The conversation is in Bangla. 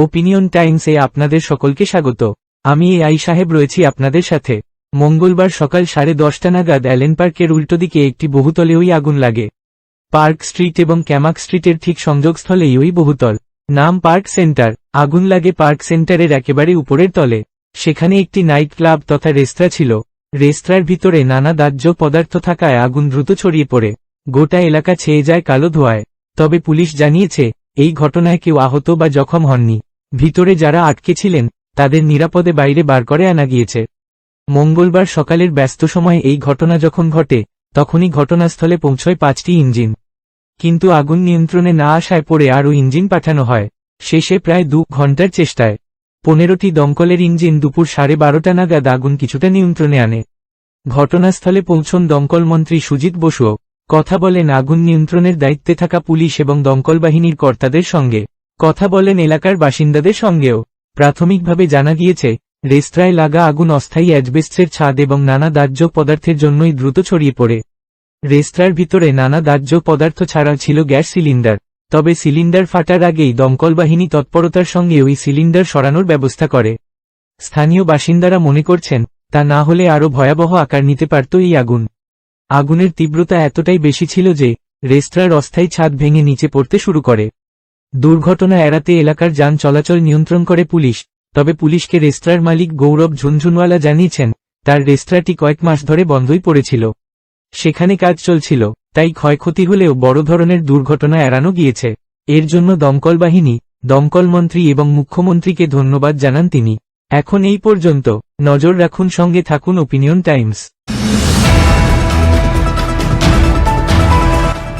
ওপিনিয়ন টাইমসে আপনাদের সকলকে স্বাগত। আমি এ আই সাহেব রয়েছি আপনাদের সাথে। মঙ্গলবার সকাল সাড়ে দশটা নাগাদ অ্যালেন পার্কের উল্টো দিকে একটি বহুতলে ওই আগুন লাগে। পার্ক স্ট্রিট এবং ক্যামাক স্ট্রিটের ঠিক সংযোগস্থলেই ওই বহুতল। নাম পার্ক সেন্টার। আগুন লাগে পার্ক সেন্টারের একেবারে উপরের তলে। সেখানে একটি নাইট ক্লাব তথা রেস্তোরাঁ ছিল। রেস্তোরাঁর ভিতরে নানা দাহ্য পদার্থ থাকায় আগুন দ্রুত ছড়িয়ে পড়ে। গোটা এলাকা ছেয়ে যায় কালো ধোঁয়ায়। তবে পুলিশ জানিয়েছে, এই ঘটনায় কেউ আহত বা জখম হননি। ভিতরে যারা আটকে ছিলেন, তাদের নিরাপদে বাইরে বার করে আনা গিয়েছে। মঙ্গলবার সকালের ব্যস্ত সময়ে এই ঘটনা যখন ঘটে, তখনই ঘটনাস্থলে পৌঁছয় পাঁচটি ইঞ্জিন। কিন্তু আগুন নিয়ন্ত্রণে না আসায় পড়ে আরও ইঞ্জিন পাঠানো হয়। শেষে প্রায় দু ঘণ্টার চেষ্টায়। পনেরোটি দমকলের ইঞ্জিন দুপুর সাড়ে বারোটা নাগাদ আগুন কিছুটা নিয়ন্ত্রণে আনে। ঘটনাস্থলে পৌঁছন দমকল মন্ত্রী সুজিত বসুও। কথা বলেন আগুন নিয়ন্ত্রণের দায়িত্বে থাকা পুলিশ এবং দমকল বাহিনীর কর্তাদের সঙ্গে। কথা বলেন এলাকার বাসিন্দাদের সঙ্গেও। প্রাথমিকভাবে জানা গিয়েছে, রেস্তোরাঁয় লাগা আগুন অস্থায়ী অ্যাজবেস্টের ছাদ এবং নানা দাহ্য পদার্থের জন্যই দ্রুত ছড়িয়ে পড়ে। রেস্তোরাঁর ভিতরে নানা দাহ্য পদার্থ ছাড়াও ছিল গ্যাস সিলিন্ডার। তবে সিলিন্ডার ফাটার আগেই দমকল বাহিনী তৎপরতার সঙ্গে ওই সিলিন্ডার সরানোর ব্যবস্থা করে। স্থানীয় বাসিন্দারা মনে করছেন, তা না হলে আরও ভয়াবহ আকার নিতে পারত এই আগুন। আগুনের তীব্রতা এতটাই বেশি ছিল যে, রেস্তোরাঁর অস্থায়ী ছাদ ভেঙে নিচে পড়তে শুরু করে। দুর্ঘটনা এড়াতে এলাকার যান চলাচল নিয়ন্ত্রণ করে পুলিশ, তবে পুলিশকে রেস্তোরাঁর মালিক গৌরব ঝুনঝুনওয়ালা জানিয়েছেন, তার রেস্তোরাঁটি কয়েক মাস ধরে বন্ধই পড়েছিল। সেখানে কাজ চলছিল, তাই ক্ষয়ক্ষতি হলেও বড় ধরনের দুর্ঘটনা এড়ানো গিয়েছে। এর জন্য দমকল বাহিনী, দমকল মন্ত্রী এবং মুখ্যমন্ত্রীকে ধন্যবাদ জানান তিনি। এখন এই পর্যন্ত, নজর রাখুন সঙ্গে থাকুন ওপিনিয়ন টাইমস